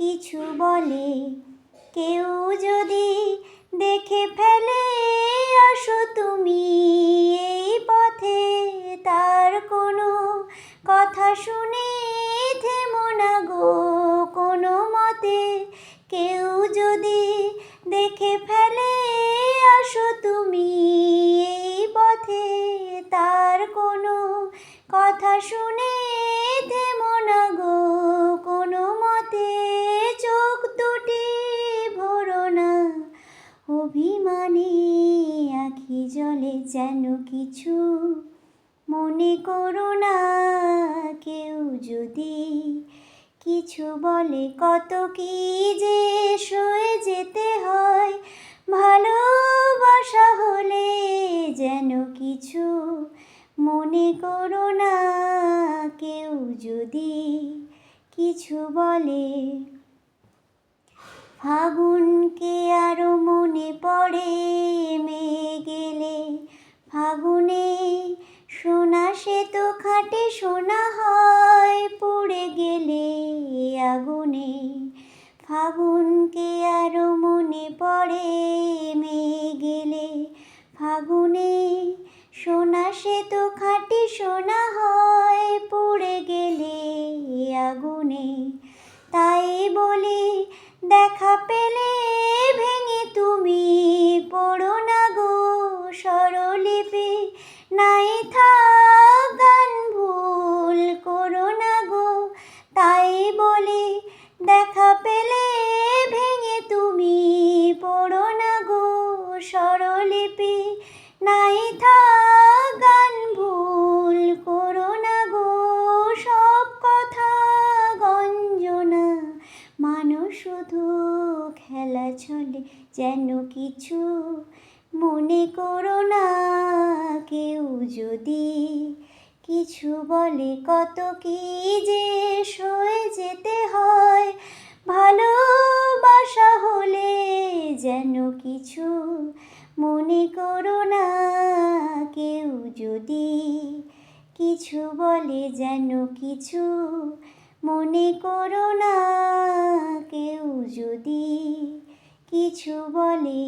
কিছু বলে, কেউ যদি দেখে ফেলে আসো তুমি এই পথে। তার কোনো কথা শুনে থেমো না গো কোনো মতে। কেউ যদি দেখে ফেলে আসো তুমি এই পথে। তার কোনো কথা শুনে অভিমানে আখি জলে যেন কিছু মনে করো না কেউ যদি কিছু বলে কত কি যে সয়ে যেতে হয়। ভালোবাসা হলে যেন কিছু মনে করো না কেউ যদি কিছু বলে। ফাগুনকে খাটে সোনা হয়, পুড়ে গেলে আগুনে। ফাগুনকে আরও মনে পড়ে, মেয়ে গেলে ফাগুনে। সোনা সে তো খাঁটি সোনা হয়, পুড়ে গেলে আগুনে। তাই বলি, দেখা পেলে বলি দেখা পেলে ভেঙে তুমি পড়ো না গো স্বরলিপি। নাই গান ভুল করো না গো সব কথা গঞ্জনা। মানুষ শুধু খেলা চলে যেন কিছু মনে করো না কেউ যদি। কিছু বলে কত কি যে কিছু মনে করো না, কেউ যদি কিছু বলে যেন কিছু মনে করো না, কেউ যদি কিছু বলে